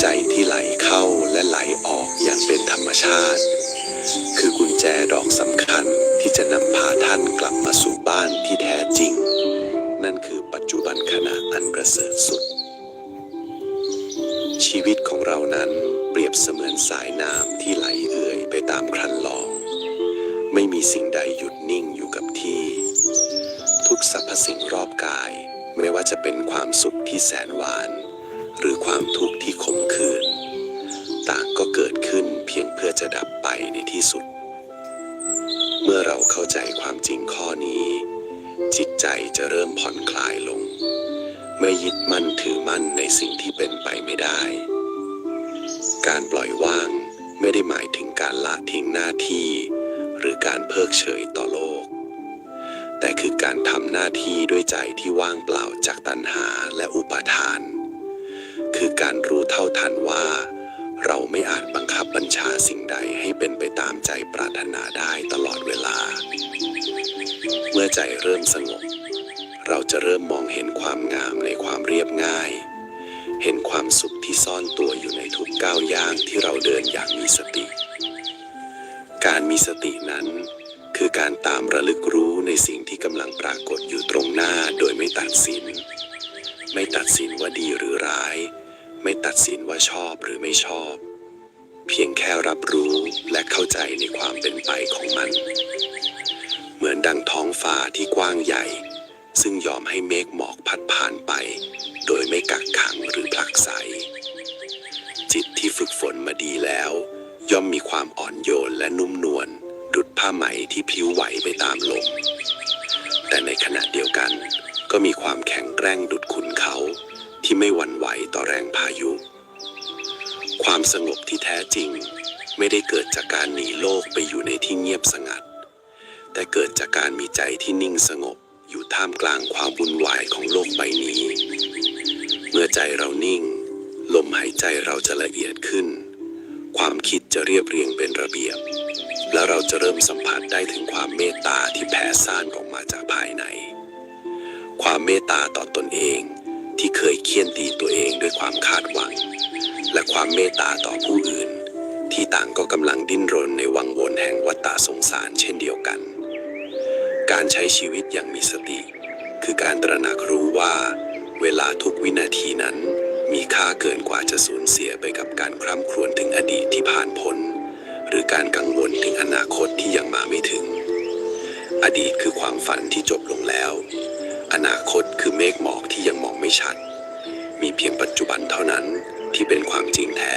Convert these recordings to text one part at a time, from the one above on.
ใจที่ไหลเข้าและไหลออกอย่างเป็นธรรมชาติ คือกุญแจดอกสำคัญที่จะนำพาท่านกลับมาสู่บ้านที่แท้จริง นั่นคือปัจจุบันขณะอันประเสริฐสุด ชีวิตของเรานั้นเปรียบเสมือนสายน้ำที่ไหลเอื่อยไปตามครันลอง ไม่มีสิ่งใดหยุดนิ่งอยู่กับที่ ทุกสรรพสิ่งรอบกาย ไม่ว่าจะเป็นความสุขที่แสนหวาน หรือความทุกข์ที่ ที่สุด เมื่อเราเข้าใจความจริงข้อนี้ จิตใจจะเริ่มผ่อนคลายลง ไม่ยึดมั่นถือมั่นในสิ่งที่เป็นไปไม่ได้ การปล่อยว่างไม่ได้หมายถึงการละทิ้งหน้าที่ หรือการเพิกเฉยต่อโลก แต่คือการทำหน้าที่ด้วยใจที่ว่างเปล่าจากตัณหาและอุปาทาน คือการรู้เท่าทันว่า เราไม่อาจบังคับบัญชาสิ่งใดให้เป็นไปตามใจปรารถนาได้ตลอดเวลา เมื่อใจเริ่มสงบ เราจะเริ่มมองเห็นความงามในความเรียบง่าย เห็นความสุขที่ซ่อนตัวอยู่ในทุกก้าวย่างที่เราเดินอย่างมีสติ การมีสตินั้น คือการตามระลึกรู้ในสิ่งที่กำลังปรากฏอยู่ตรงหน้าโดยไม่ตัดสิน ไม่ตัดสินว่าดีหรือร้าย ไม่ตัดสินว่าชอบหรือไม่ชอบ เพียงแค่รับรู้และเข้าใจในความเป็นไปของมัน เหมือนดังท้องฟ้าที่กว้างใหญ่ ซึ่งยอมให้เมฆหมอกพัดผ่านไป โดยไม่กักขังหรือผลักไส จิตที่ฝึกฝนมาดีแล้ว ย่อมมีความอ่อนโยนและนุ่มนวลดุดผ้าไหมที่พลิ้วไหวไปตามลมแต่ในขณะเดียวกันก็มีความแข็งแกร่งดุ ที่ไม่หวั่นไหวต่อแรงพายุ ความสงบที่แท้จริงไม่ได้เกิดจากการหนีโลกไปอยู่ในที่เงียบสงัด แต่เกิดจากการมีใจที่นิ่งสงบอยู่ท่ามกลางความวุ่นวายของโลกใบนี้ เมื่อใจเรานิ่ง ลมหายใจเราจะละเอียดขึ้น ความคิดจะเรียบเรียงเป็นระเบียบ และเราจะเริ่มสัมผัสได้ถึงความเมตตาที่แผ่ซ่านออกมาจากภายใน ความเมตตาต่อตนเอง ที่เคยเคี่ยนตีตัวเองด้วยความคาดหวัง และความเมตตาต่อผู้อื่น ที่ต่างก็กำลังดิ้นรนในวังวนแห่งวัฏฏะสงสารเช่นเดียวกัน การใช้ชีวิตอย่างมีสติ คือการตระหนักรู้ว่า เวลาทุกวินาทีนั้น มีค่าเกินกว่าจะสูญเสียไปกับการคร่ำครวญถึงอดีตที่ผ่านพ้น หรือการกังวลถึงอนาคตที่ยังมาไม่ถึง อดีตคือความฝันที่จบลงแล้ว อนาคตคือเมฆหมอกที่ยังมองไม่ชัด มีเพียงปัจจุบันเท่านั้นที่เป็นความจริงแท้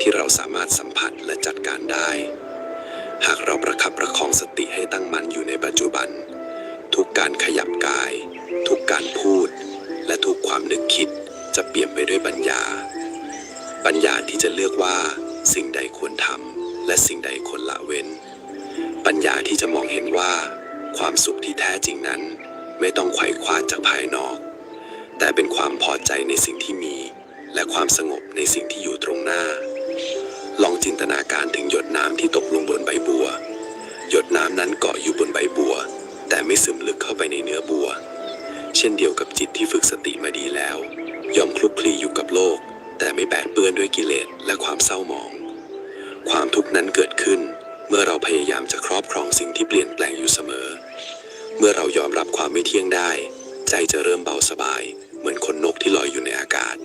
ที่เราสามารถสัมผัสและจัดการได้ หากเราประคับประคองสติให้ตั้งมั่นอยู่ในปัจจุบัน ทุกการขยับกาย ทุกการพูด และทุกความนึกคิดจะเปลี่ยนไปด้วยปัญญา ปัญญาที่จะเลือกว่า สิ่งใดควรทำและสิ่งใดควรละเว้น ปัญญาที่จะมองเห็นว่า ความสุขที่แท้จริงนั้น ไม่ต้องไขว่คว้าจากภายนอก แต่เป็นความพอใจในสิ่งที่มี และความสงบในสิ่งที่อยู่ตรงหน้า ลองจินตนาการถึงหยดน้ำที่ตกลงบนใบบัว หยดน้ำนั้นเกาะอยู่บนใบบัว แต่ไม่ซึมลึกเข้าไปในเนื้อบัว เช่นเดียวกับจิตที่ฝึกสติมาดีแล้ว ยอมคลุกคลีอยู่กับโลก แต่ไม่แปดเปื้อนด้วยกิเลสและความเศร้าหมอง ความทุกข์นั้นเกิดขึ้น เมื่อเราพยายามจะครอบครองสิ่งที่เปลี่ยนแปลงอยู่เสมอ มื่อเรายอมรับความไม่เที่ยงได้ ใจจะเริ่มเบาสบาย เหมือนคนนกที่ลอยอยู่ในอากาศ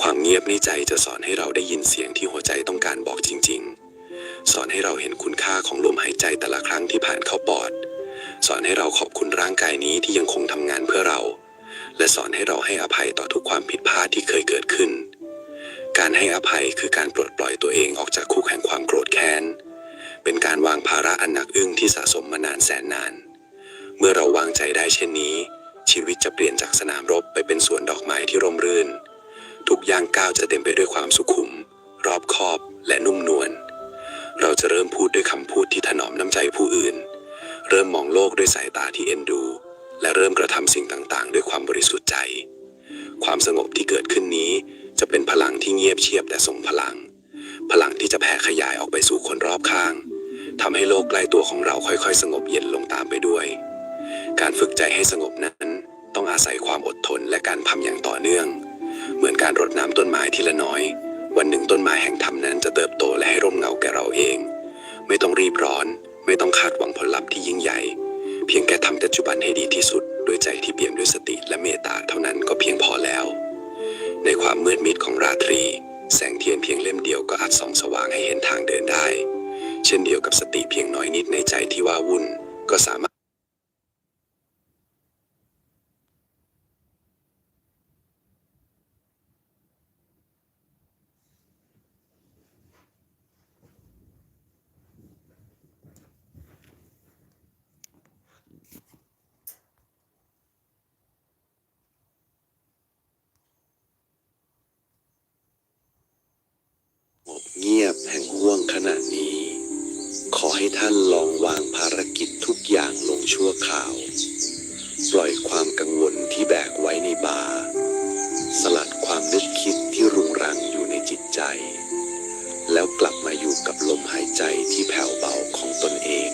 ความเงียบในใจจะสอนให้เราได้ยินเสียงที่หัวใจต้องการบอกจริง ๆ สอนให้เราเห็นคุณค่าของลมหายใจแต่ละครั้งที่ผ่านเข้าปอด สอนให้เราขอบคุณร่างกายนี้ที่ยังคงทำงานเพื่อเรา และสอนให้เราให้อภัยต่อทุกความผิดพลาดที่เคยเกิดขึ้น การให้อภัยคือการปลดปล่อยตัวเองออกจากคุกแห่งความโกรธแค้นเป็นการวางภาระอันหนักอึ้งที่สะสมมานานแสนนาน เมื่อเราวางใจได้เช่นนี้ ชีวิตจะเปลี่ยนจากสนามรบไปเป็นสวนดอกไม้ที่ร่มรื่น ทุกย่างก้าวจะเต็มไปด้วยความสุขุม รอบคอบและนุ่มนวลเราจะเริ่มพูดด้วยคำพูดที่ถนอมน้ำใจผู้อื่น เริ่มมองโลกด้วยสายตาที่เอ็นดู และเริ่มกระทำสิ่งต่างๆ ด้วยความบริสุทธิ์ใจ ความสงบที่เกิดขึ้นนี้ จะเป็นพลังที่เงียบเชียบแต่ทรงพลัง พลังที่จะแผ่ขยายออกไปสู่คนรอบข้างทำให้โลกใกล้ตัวของเราค่อยๆ สงบเย็นลงตามไปด้วย การฝึกใจให้สงบนั้น ต้องอาศัยความอดทนและการทำอย่างต่อเนื่อง เหมือนการรดน้ำต้นไม้ทีละน้อย วันหนึ่งต้นไม้แห่งธรรมนั้นจะเติบโตและให้ร่มเงาแก่เราเอง ไม่ต้องรีบร้อน ไม่ต้องคาดหวังผลลัพธ์ที่ยิ่งใหญ่ เพียงแค่ทำปัจจุบันให้ดีที่สุดด้วยใจที่เปี่ยมด้วยสติและเมตตาเท่านั้นก็เพียงพอแล้ว ในความมืดมิดของราตรี แสงเทียนเพียงเล่มเดียวก็อาจส่องสว่างให้เห็นทางเดินได้ เช่นเดียวกับสติเพียงน้อยนิดในใจที่ว่าวุ่นก็สามารถ บแห่งห่วงขณะนี้ ขอให้ท่านลองวางภารกิจทุกอย่างลงชั่วคราว ปล่อยความกังวลที่แบกไว้ในบาสลัดความนึกคิดที่รุงรังอยู่ในจิตใจ แล้วกลับมาอยู่กับลมหายใจที่แผ่วเบาของตนเอง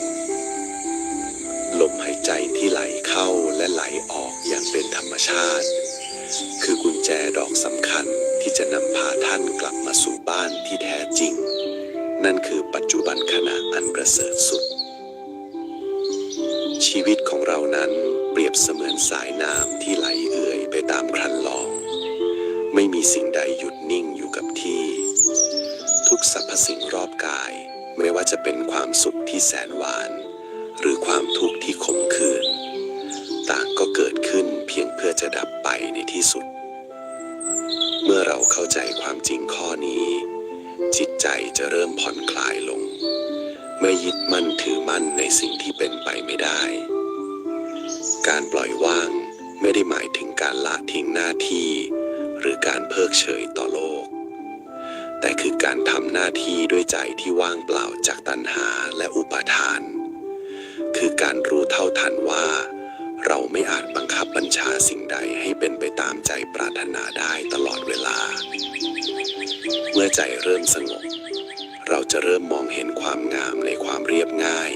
ลมหายใจที่ไหลเข้าและไหลออกอย่างเป็นธรรมชาติ คือกุญแจดอกสำคัญที่จะนำพาท่านกลับมาสู่บ้านที่แท้จริง นั่นคือปัจจุบันขณะอันประเสริฐสุด ชีวิตของเรานั้นเปรียบเสมือนสายน้ำที่ไหลเอื่อยไปตามครันลอง ไม่มีสิ่งใดหยุดนิ่งอยู่กับที่ ทุกสรรพสิ่งรอบกาย ไม่ว่าจะเป็นความสุขที่แสนหวาน หรือความทุกข์ที่ขมขื่นต่างก็เกิดขึ้นเพียงเพื่อจะดับไปในที่สุด เมื่อเราเข้าใจความจริงข้อนี้ จิตใจจะเริ่มผ่อนคลายลงไม่ยึดมั่นถือมั่นในสิ่งที่เป็นไปไม่ได้ การปล่อยว่างไม่ได้หมายถึงการละทิ้งหน้าที่ หรือการเพิกเฉยต่อโลก แต่คือการทำหน้าที่ด้วยใจที่ว่างเปล่าจากตัณหาและอุปาทาน คือการรู้เท่าทันว่า เราไม่อาจบังคับบัญชาสิ่งใดให้เป็นไปตามใจปรารถนาได้ตลอดเวลา เมื่อใจเริ่มสงบ เราจะเริ่มมองเห็นความงามในความเรียบง่าย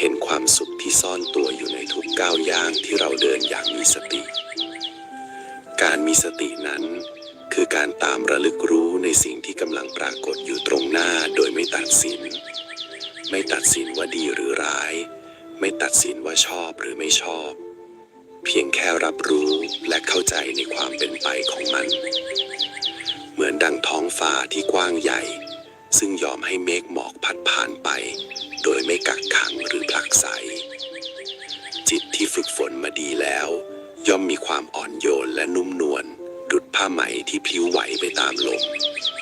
เห็นความสุขที่ซ่อนตัวอยู่ในทุกก้าวย่างที่เราเดินอย่างมีสติ การมีสตินั้น คือการตามระลึกรู้ในสิ่งที่กำลังปรากฏอยู่ตรงหน้าโดยไม่ตัดสิน ไม่ตัดสินว่าดีหรือร้าย ไม่ตัดสินว่าชอบหรือไม่ชอบ เพียงแค่รับรู้และเข้าใจในความเป็นไปของมัน เหมือนดังท้องฟ้าที่กว้างใหญ่ ซึ่งยอมให้เมฆหมอกพัดผ่านไป โดยไม่กักขังหรือผลักไส จิตที่ฝึกฝนมาดีแล้ว ย่อมมีความอ่อนโยนและนุ่มนวลดุดผ้าไหมที่พลิ้วไหวไปตามลม